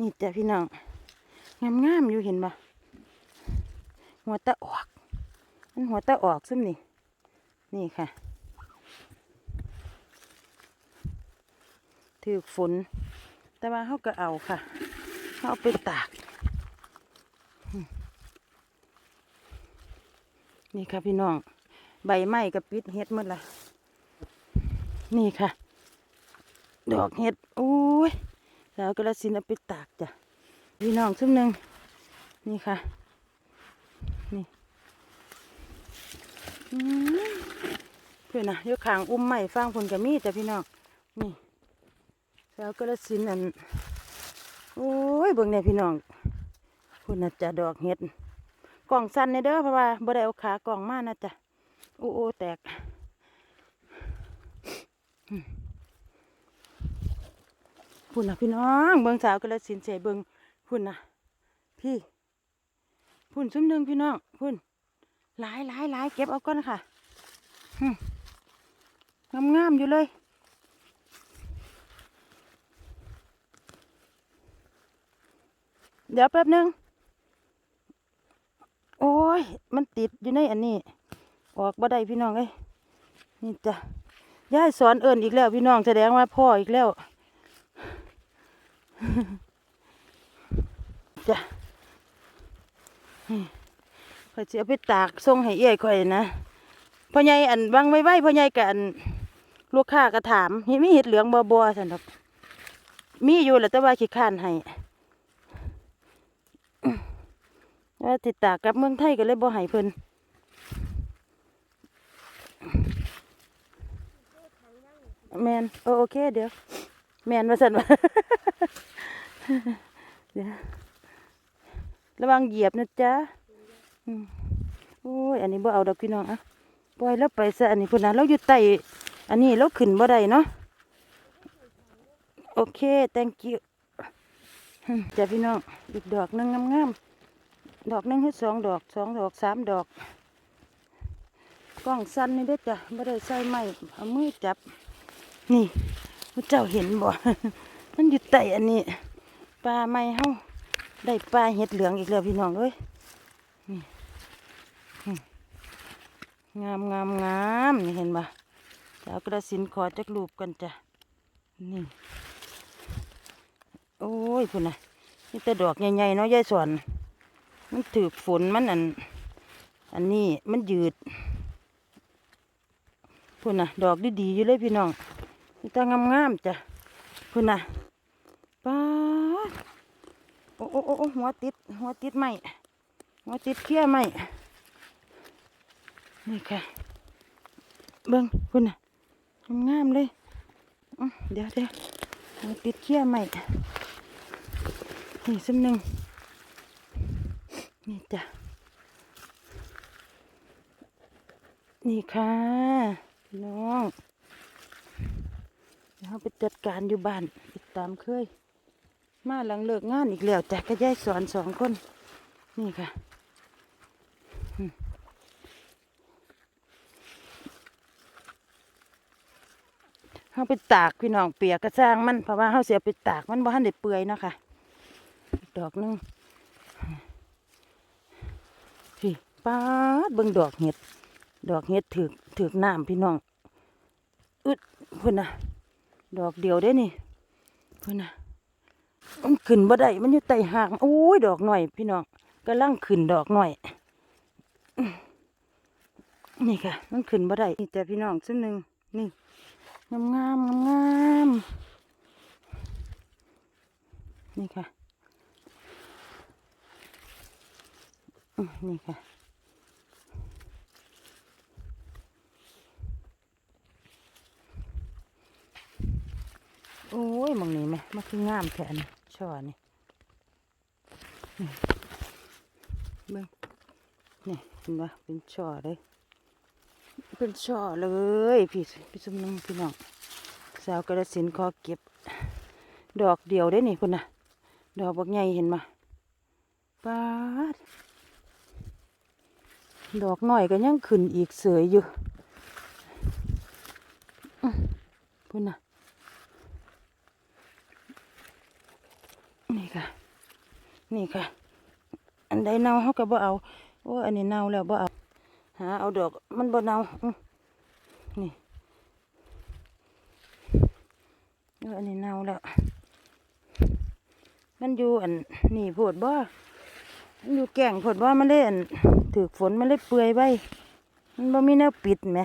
นี่จ้ะพี่น้อง งามๆอยู่เห็นบ่หัวตะออก มันหัวตะออกซุ่มนี่ นี่ค่ะ ถือฝน แต่ว่าเขาก็เอาค่ะเขาเอาไปตาก นี่ค่ะพี่น้อง ใบไม้กับปิดเฮ็ดหมดละนี่ค่ะ ดอกเฮ็ด โอ้ย แล้วก็ละสินเอาไปตากจ้ะพี่น้องซุ่มหนึ่งนี่ค่ะ นี่เพื่อนนะยกขางอุ้มไม้ฟางผลกับมีจ้ะพี่น้องนี่แล้วก็ละสินอันโอ้ยเบิ่งเนี่ยพี่น้องคุณน่ะจะดอกเห็ดกล่องสั้นในเด้อเพราะว่าบ่ได้เอาขากล่องมานะจ๊ะโอ้โอ้แตกอืม พุ่นนะพี่น้อง เบิ่งสาวก็ละสินเสเบิ่งพุ่นนะพี่ พุ่นซุ้มหนึ่งพี่น้อง พุ่นหลายหลายหลายเก็บเอาก่อนค่ะงามงามๆอยู่เลย เดี๋ยวแป๊บหนึง โอ้ย มันติดอยู่ในอันนี้ ออกบ่ได้พี่น้องเอ้ยนี่จ้ะยายสอนเอิญอีกแล้วพี่น้องแสดงว่าพ่ออีกแล้ว จ้ะข่อยสิเอาไปตากส่งให้เอ้ยข่อยนะพ่อใหญ่อันวางไว้ไว้พ่อใหญ่กับอันลูกค้าก็ถามเฮ็ดมีเห็ดเหลืองบ่บ่ซั่นดอกมีอยู่แหละแต่ว่าขี้ข้านให้ว่าติดตากกับเมืองไทยก็เลยบ่ให้เพิ่นแมนเอโอเคเดี๋ยว แมนมาสั่นว่า เดี๋ยวระวังเหยียบนะจ๊ะอืมโอ้ย อันนี้บ่เอาดอกพี่น้องอะปล่อยแล้วไปซะอันนี้พุ่นนะเราอยู่ใต้อันนี้เราขึ้นบ่ได้เนาะโอเค thank you จ้ะพี่น้องอีกดอกหนึงงามๆดอกหนึงให้สองดอกสองดอกสามดอกกล้องสั้นนี่เด้อจ้ะไม่ได้ใส่ไม้เอามือจับ นี่เจ้าเห็นบ่ มันอยู่ใต้อันนี้ ปลาไม้เฮาได้ปลาเห็ดเหลืองอีกแล้วพี่น้องเอ้ยนี่งามงามงามนี่เห็นบ่จะเอากระสินขอจักรูปกันจ้ะนี่โอ้ยพุ่นนะนี่แต่ดอกใหญ่ๆเนาะยายสอนมันถือฝนมันอัน อันนี้มันยืดพุ่นนะดอกดีๆอยู่เลยพี่น้องนี่ตางามๆจ้ะพุ่นนะป้า โอ้โอ้โอ้หัวติด หัวติดไหมหัวติดเขี้ยไหมนี่ค่ะ เบิ้งพุ่นน่ะงามเลยเดี๋ยวเดี๋ยวหัวติดเขี้ยไหมนี่ซ้ำหนึ่งนี่จ้ะนี่ค่ะน้องเดี๋ยวเราไปจัดการอยู่บ้านติดตามเคย มาหลังเลิกงานอีกแล้วจ้ะก็ยายสอนสองคน นี่ค่ะเขาไปตากพี่น้องเปียกกระจ้างมันเพราะว่าเขาเสียไปตากมันบ่ทันได้เปื่อยเนาะค่ะดอกนึงพี่ป้าดเบิ่งดอกเห็ด ดอกเห็ดถือถือน้ำพี่น้องอึดเพื่นนะดอกเดียวได้นี่เพื่นนะ มันขึ้นบ่ได้มันอยู่ใต้หากโอ้ยดอกหน่อย พี่น้องกำลังขึ้นดอกหน่อย นี่ค่ะ มันขึ้นบ่ได้นี่แต่พี่น้องซึ่งหนึ่งนี่งามงามงามงามนี่ค่ะนี่ค่ะโอ้ยมองนี้ไหมมันคืองามแทน ช่อนี่นี่เบิ่งนี่เห็นปะเป็นช่อเลย เป็นช่อเลย พี่พี่สมนึงพี่น้องสาวกระสินธุ์ขอเก็บ ดอกเดียวได้นี่คุณน่ะดอกบักใหญ่เห็นมาปาดดอกหน่อยก็ยังขึ้นอีกเสยอยู่อื้อพุ่นน่ะ นี่ค่ะ นี่ค่ะ อันใดเน่าเขาก็บ่เอาโอ้อันนี้เน่าแล้วบ่เอาหาเอาดอกมันบ่เน่านี่เอออันนี้เน่าแล้ว มันอยู่อันนี่โพดบ่มันอยู่แก่งโพดบ่มันเลยอันถือฝนมันเลยเปื่อยไว้มันบ่มีแนวปิดแหม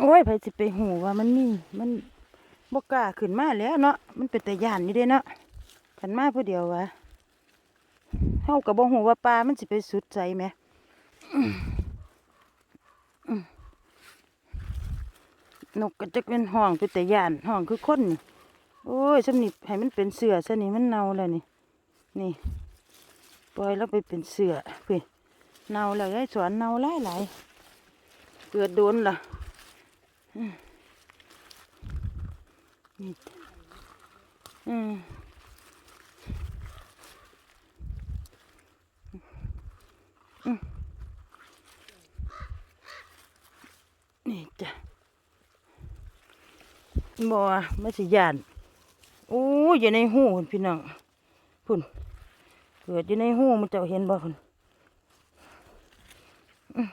โอ้ยไผสิไปหูว่ามันมีมันบกล้าขึ้นมาแล้วเนาะมันเป็นแต่ย่านอยู่เด้เนาะขันมาผู้เดียววะเฮากับบ่หูว่าปลามันสิไปสุดใจไหมนกก็จะเป็นห้องเป็นแต่ย่านห้องคือคนนี่โอ้ยสำนิให้มันเป็นเสือซะนี่มันเน่าแล้วนี่ นี่ปล่อยแล้วไปเป็นเสือเพื่เน่าแล้วไอ้สวนเน่าหลายหลายเกิดโดนล่ะ นี่อืมนี่จ้ะบ่ไม่สิยานโอ้ยอยู่ในหูพุ่นพี่น้องพุ่นเกิดอยู่ในหูมันเจ้าเห็นบ่พุ่นอื้อ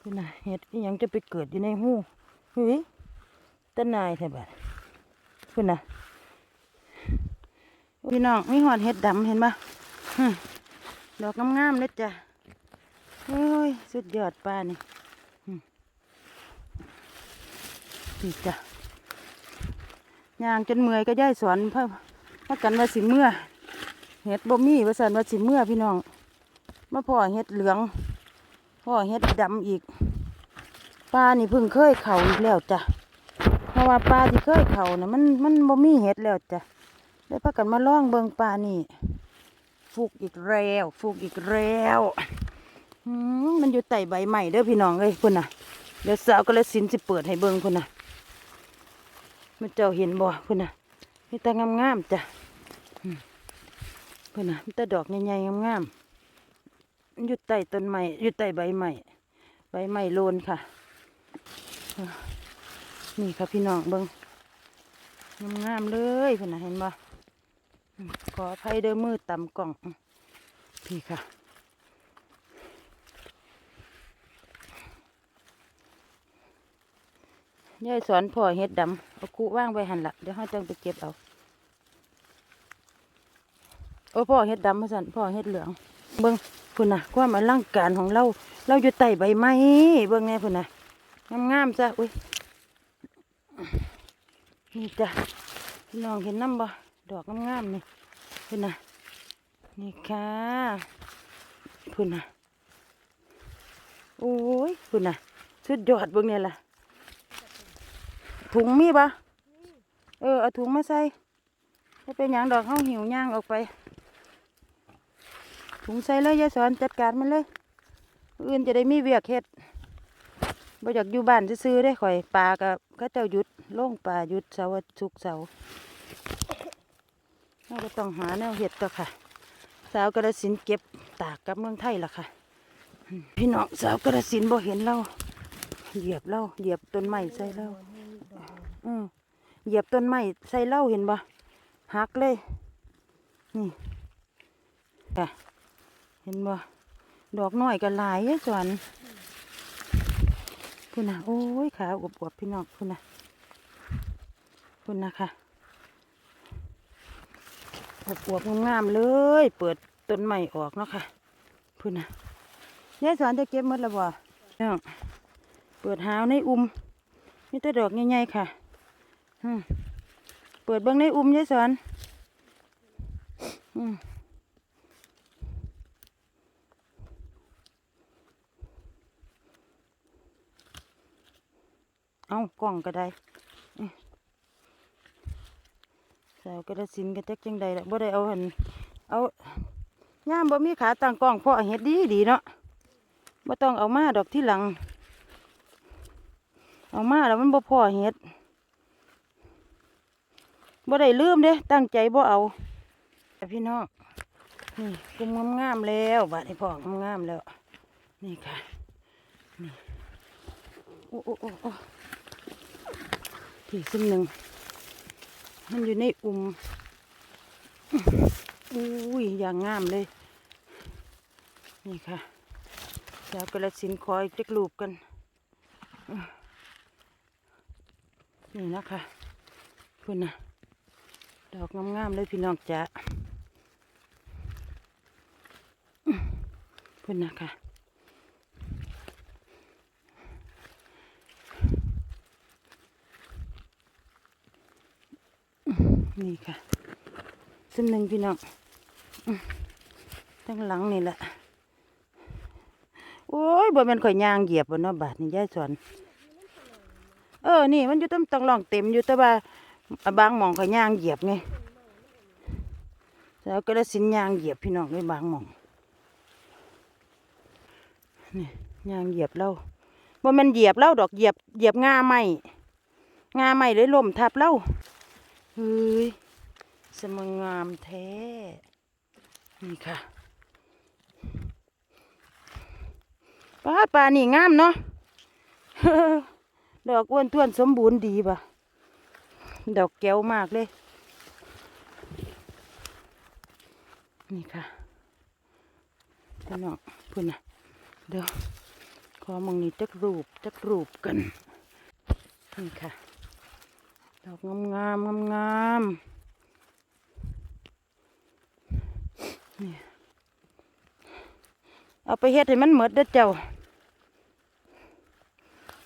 พุ่ น่ะเห็ดยังจะไปเกิดอยู่ในหูเฮ้ยตะนายแท้บัดพุ่นน่ะพี่น้องมีหอดเห็ดดำเห็นปะดอกงามๆเลยจ้ะโอ้ยสุดยอดป้านี่นี่จ้ะยางจนเมื่อยก็ย่ายสอนเพิ่มว่ากันว่าสิเมื่อเห็ดบ่มีว่าสันว่าสิเมื่อพี่น้องมาพ่อเห็ดเหลือง พ่อเห็ดดำอีกป้านี่เพิ่งเคยเข่าอีกแล้วจ้ะเพราะว่าปลาที่เคยเข่านะมันมันบ่มีเห็ดแล้วจ้ะได้พักกันมาล่องเบิงปลานี่ฟูกอีกแล้วฟูกอีกแล้วมันอยู่ใต้ใบใหม่เด้อพี่น้องเอ้ยคุณน่ะเดี๋ยวสาวก็เลยสินสิเปิดให้เบิงคุณน่ะมันเจ้าเห็นบ่คุณน่ะมีแต่งามๆจ้ะคุณน่ะมีแต่ดอกใหญ่ๆงามๆ อยู่ใต้ต้นไม้อยู่ใต้ใบใหม่ใบใหม่โลนค่ะ นี่ค่ะพี่น้องเบิงงามๆเลยคุณน่ะเห็นบ่อืมขออภัยเด้อมือต่ำกล่อง พี่ค่ะยายสอนพ่อเฮ็ดดำเอาคูว่างไว้หันละเดี๋ยวเขาจังไปเก็บเอาโอ้พ่อเฮ็ดดำมาสั่นพ่อเฮ็ดเหลืองเบิ้ง พุ่นนะความอลังการของเรา เราอยู่ใต้ใบไม้เบิ้องแน่พุ่นนะงามๆจ้ะอุ้ยนี่จ้ะพี่น้องเห็นน้ำบ่ดอกงามๆนี่พุ่นนะนี่ค่ะพุ่นนะโอ้ยพุ่นนะสุดยอดเบิ้องเนี่ยล่ะถุงมีปะเออเอาถุงมาใส่ไม่เป็นอย่างดอกเขาหิวย่างออกไป ถุงใส่เลยยายสอนจัดการมันเลยอื่นจะได้มีเวียกเฮ็ดบ่อยากอยู่บ้านซื้อได้ข่อยปลากับเขาเจ้าหยุดล่งปลาหยุดเสาร์สุกเสาร์เราก็ต้องหาแนวเห็ดต่อค่ะ สาวกระสินเก็บตากกับเมืองไทยล่ะค่ะ พี่น้องสาวกระสินบ่เห็นเราเหยียบเราเหยียบต้นไม้ใส่เราอืมเหยียบต้นไม้ใส่เหล้าเห็นบ่หักเลย นี่ค่ะ เห็นบ่ดอกน้อยก็หลายยายสอนพุ่นน่ะโอ้ยขาอวบๆพี่น้องพุ่นน่ะพุ่นน่ะค่ะอวบๆงามๆเลย เปิดต้นไม้ออกเนาะค่ะพุ่นน่ะยายสอนจะเก็บมดแล้วบ่น้องเปิดหาวในอุ้มมีแต่ดอกใหญ่ๆค่ะเปิดเบิ้องในอุ้มยายสอนอืมากล่องก็ได้อื้อสาวกระสินกระจักจังใดละบ่ได้เอาหันเอาย่ามบ่มีขาตั้งกล้องเพราะเฮ็ดดีดีเนาะบ่ต้องเอามาดอกที่หลัง เอามาแล้วมันบ่พอเฮ็ดบ่ได้ลืมเด้ตั้งใจบ่เอาแต่พี่น้องนี่กุมงามๆแล้วบาดนี้พองามๆแล้ว นี่ค่ะนี่โอ้โอ้โอ้ อีกซึ่งหนึ่ง มันอยู่ในอุ่มอุ้ยอย่างงามเลย นี่ค่ะสาวกระสินคอยจักรูปกัน นี่นะคะคุณนะดอกงามๆเลยพี่น้องจ๋าคุณนะคะ นี่ค่ะซึ่งหนึ่งพี่น้องอื้อทั้งหลังนี่แหละ โอ้ยบ่แม่นข่อยยางเหยียบบนนาะบาดนี่ยายสอน เออ นี่มันอยู่ต้องต้องลองเต็มอยู่แต่ว่าบางหมองข่อยยางเหยียบไง แล้วก็ได้สินยางเหยียบพี่น้องด้วยบางหมองนี่ยางเหยียบเราบ่แมันเหยียบเราดอกเหยียบเหยียบงาไม้งาไม้เลยล่มทับเรา เฮ้ยสมงามแท้ นี่ค่ะปลาปลานี่งามเนาะดอกอ้วนท้วนสมบูรณ์ดีป่ะ ดอกแก้วมากเลย นี่ค่ะพี่น้องพูดนะเดี๋ยว ขอมองนี้จักรูปจักรูปกัน นี่ค่ะ ดอกงามงามงามงามนี่เอาไปเฮ็ดให้มันหมดเด้อเจ้า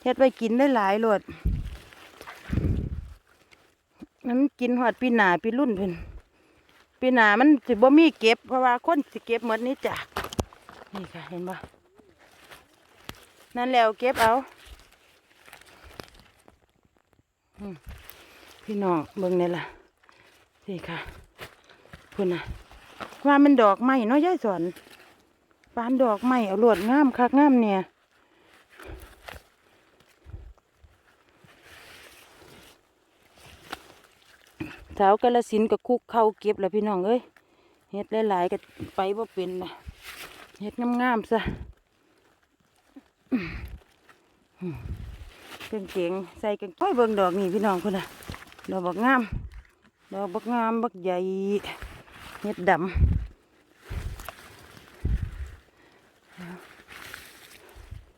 เฮ็ดไว้กินได้หลายโลดมันกินหอดปีหนาปีรุ่นเพิ่นปีหนามันสิบ่มีเก็บเพราะว่าคนสิเก็บเหมดนี้จ้ะนี่ค่ะเห็นบ่นั่นแล้วเก็บเอาอืม พี่น้องเบิ่งนี่ล่ะนี่ค่ะพุ่นน่ะว่ามันดอกไม้เนาะยายสอนปานดอกไม้เอาลวดงามคักงามเนี่ยสาวกาลสินกับคุกเข้าเก็บแล้วพี่น้องเอ้ยเฮ็ดหลายๆก็ไปบ่เป็นนะเฮ็ดงามๆซะอืมกางเกงใส่กางก้อยเบิ่งดอกนี่พี่น้องพุ่นน่ะ ดอกบักงาม ดอกบักงามบักใหญ่เฮ็ดดำ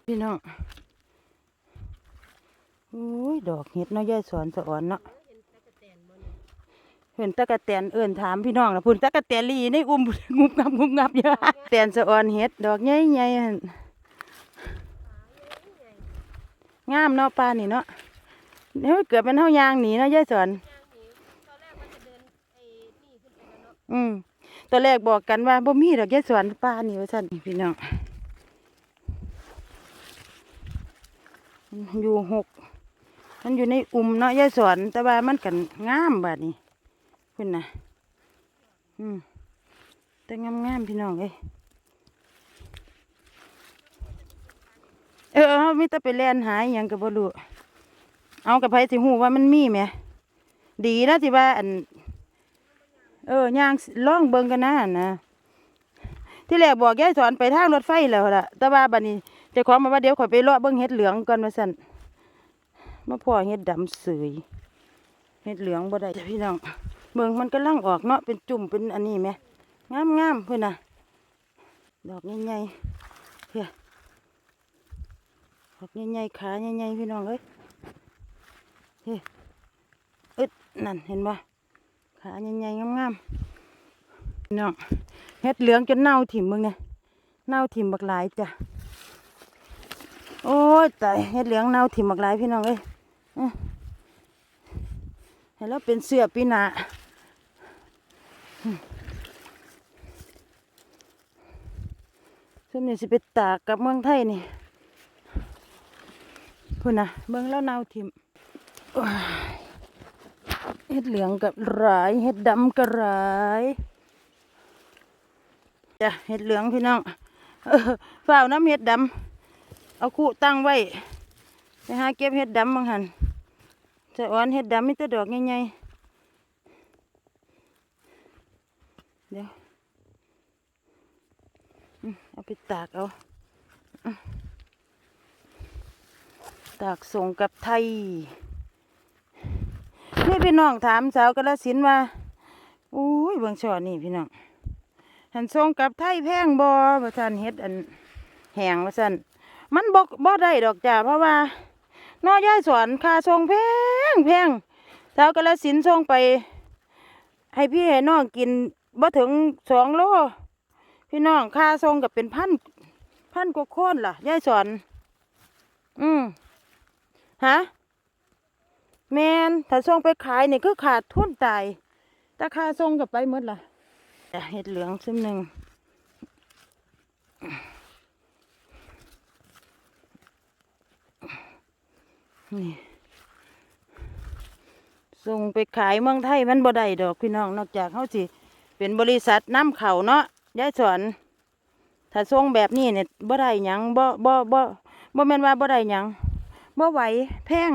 พี่น้องโอ้ยดอกเฮ็ดเนาะยายสอนสะอ่อนเนาะเห็นตะกะแตนเอิ่นถามพี่น้องนะพุ่นตะกะแตนลีในอุ้มงุบงับงุบงับเยอะแตนสะออนเฮ็ดดอกใหญ่ๆหั่งามเนาะปลานี่เนาะ เดี๋ยเกิดเป็นเฮายางหนีเนาะยายสอนอืมตอนแรกบอกกันว่าบ่มีดอกยายสวนปลานี่ว่าซั่นพี่น้องอยู่หกมันอยู่ในอุ้มเนาะยายสวนแต่ว่ามันกันงามบาดนี้ขึ้นะอืมแต่งามงามพี่น้องเอ้ยเออมิตรไปแล่นหายยังกับบ่รู้ เอากับไผสิหูว่ามันมีไหมดีนะที่ว่าอัน เออย่างล่องเบิงกันนะนะที่แรกบอกยายสอนไปทางรถไฟแล้วล่ะ แต่ว่าบัดนี้เจ้าของมาว่าเดี๋ยวขอยไปเลาะเบิ่งเห็ดเหลืองก่อนว่าซั่นมาพ่อเห็ดดำเสยเห็ดเหลืองบ่ได้จ้ะพี่น้องเมืองมันก็ลังออกเนาะเป็นจุ่มเป็นอันนี้ไหมงามงามเพื่อนนะดอกใหญ่ๆเพื่อดอกใหญ่ๆขาใหญ่ๆพี่น้องเอ้ย อึดนั่นเห็นบ่ขาใหญ่ๆงามๆน้องเฮ็ดเหลืองจนเน่าถิ่มมึงไงเน่าถิ่มบักหลายจ้ะโอ้ยตายเฮ็ดเหลืองเน่าถิ่มบักหลายพี่น้องเอ้ยอื้อให้เราเป็นเสือปีนาซึ่งนี่สิไปตากกับเมืองไทยนี่พูดนะเมืองแล้วเน่าวทิม เห็ดเหลืองกับหลายเห็ดดำกับหลายจ้ะเห็ดเหลืองพี่น้องเฝ้าวน้ำเห็ดดำเอาคู่ตั้งไว้ไปหาเก็บเห็ดดำบางหันจะอ่อนเห็ดดำมีแต่ดอกใหญ่เดี๋ยวเอาไปตากเอาตากส่งกับไทย นี่พี่น้องถามสาวกระสินว่าอุ้ยเบิ่งช่อนี่พี่น้องหันส่งกับไทยแพงบ่ว่าซั่นเฮ็ดอันแหงว่าซั่นมันบ่บ่ได้ดอกจ้าเพราะว่านอยายสอนค่าส่งแพงแพงสาวกระสินธุ์ส่งไป ให้พี่ให้น้องกินบ่ถึงสองโลพี่น้องค่าส่งก็เป็นพันพันกว่าคนล่ะยายสอน อืมฮะ แมนถ้าส่งไปขายนี่คือขาดทุนตายแต่ค่าส่งกับไปหมดละแต่เห็ดเหลืองซึ่มหนึ่งนี่ส่งไปขายเมืองไทยมันบ่ได้ดอกพี่น้องนอกจากเขาสิเป็นบริษัทน้ำเขาเนาะยายสอนถ้าส่งแบบนี้เนี่ยบ่ได้หยังบ่บ่บ่บ่แม่นว่าบ่ได้หยังบ่ไหวแพง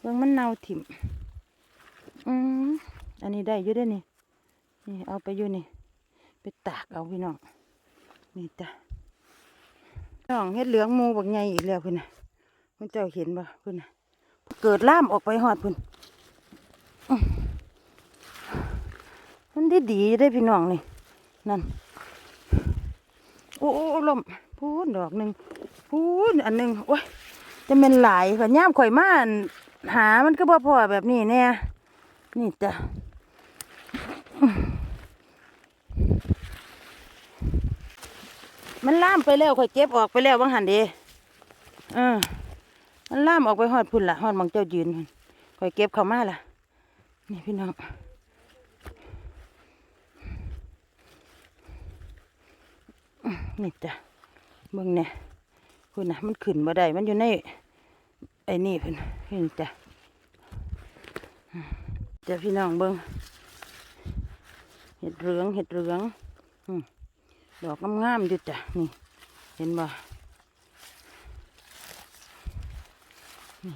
เบิ่งมันเน่าถิ่มอืมอันนี้ได้อยู่เด้นี่ นี่เอาไปอยู่นี่ ไปตากเอาพี่น้อง นี่จ้ะน้องเฮ็ดเหลืองมูบักใหญ่อีกแล้วเพิ่น่ะมันเจ้าเห็นบ่เพิ่นน่ะ เกิดล่ามออกไปหอดเพิ่นอื้อมันได้ดีได้พี่น้องนี่ นั่นโอ้โอ้โอ้ลมพูนดอกหนึ่งพูนอันหนึ่งโอ้ยจะเป็นหลายผันย่ามข่อยมาน หามันก็บ่พอแบบนี้เนี่ยนี่จ้ะมันล่ามไปแล้วข่อยเก็บออกไปแล้วบางหันเดีเออ มันล่ามออกไปหอดพุ่นละหอดมองเจ้ายืนพุ่นข่อยเก็บเข้ามาละนี่พี่น้องนี่จ้ะเบิ่งเนี่ยคุณนะมันขึ้นมาได้ มันอยู่ใน อ้นี่เพิ่นเห็นจ้ะจะพี่น้องเบิ้งเห็ดเหลืองเห็ดเหลืองดอกงามๆอยู่จ้ะนี่ เห็นบ่นี่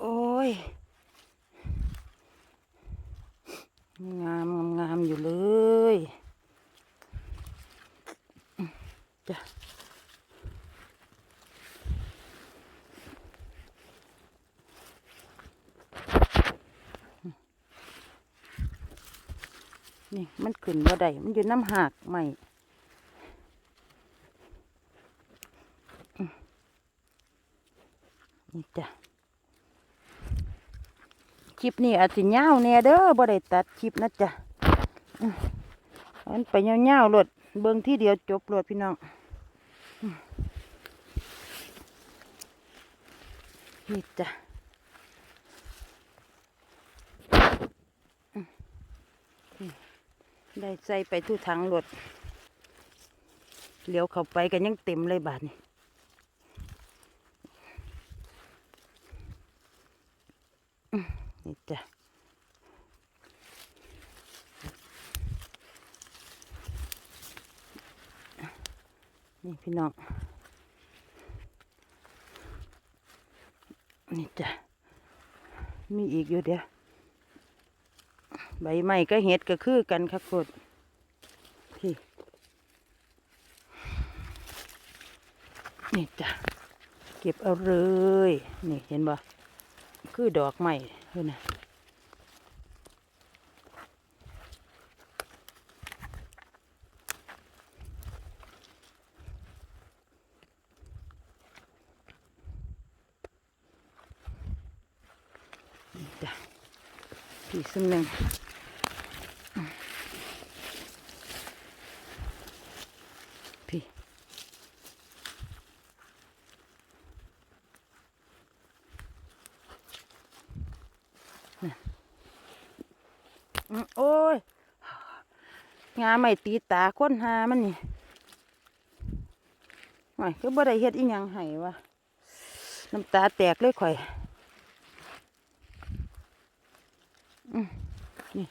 โอ้ยงามงามอยู่เลยอืมจ้ะ นี่มันขึ้น บ่ได้มันอยู่น้ำหากใหม่นี่จ้ะคลิปนี้อาจจะยาแน่เด้อบ่ได้ตัดคลิปนะจ๊ะมันไปยาวๆโลดเบิ่งที่เดียวจบโลดพี่น้องนี่จ้ะ ได้ใส่ไปทุกถังรถเลี้ยวเข้าไปกันยังเต็มเลยบาทนี่นี่จ้ะนี่พี่น้อง นี่จ้ะมีอีกอยู่เดียว ใบไม้ก็เห็ดก็คือกันครับกดพี่นี่จ้ะเก็บเอาเลย นี่เห็นบ่คือดอกไม้เฮ้ยนะนี่จ้ะพี่ซึ่งหนึ่ง พี่น่ะอืมโอ้ย งาไม่ตีตาค้นหามันนี่หน่อยก็บ่ได้เฮ็ดอีหยังให้วะน้ำตาแตกเลยข่อยอืมนี่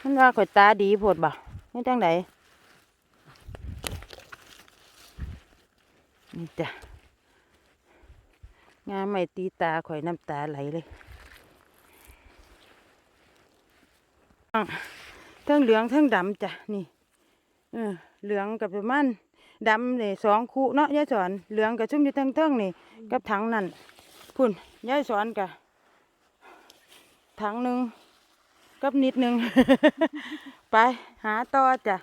มันว่าข่อยตาดีโพดบ่ไม่จังไดนี่จ้ะงามไม่ตีตาข่อยน้ำตาไหลเลย เทั้งเหลืองเทั้งดำจ้ะนี่เออเหลืองกับประมาณดำนี่สองคู่เนาะยายสอนเหลืองกับชุ่มอยู่เทั้งเทั้งนี่กับถังนั่นพุ่นยายสอนกะถังหนึ่งกับนิดหนึ่ง ไปหาต่อจ้ะ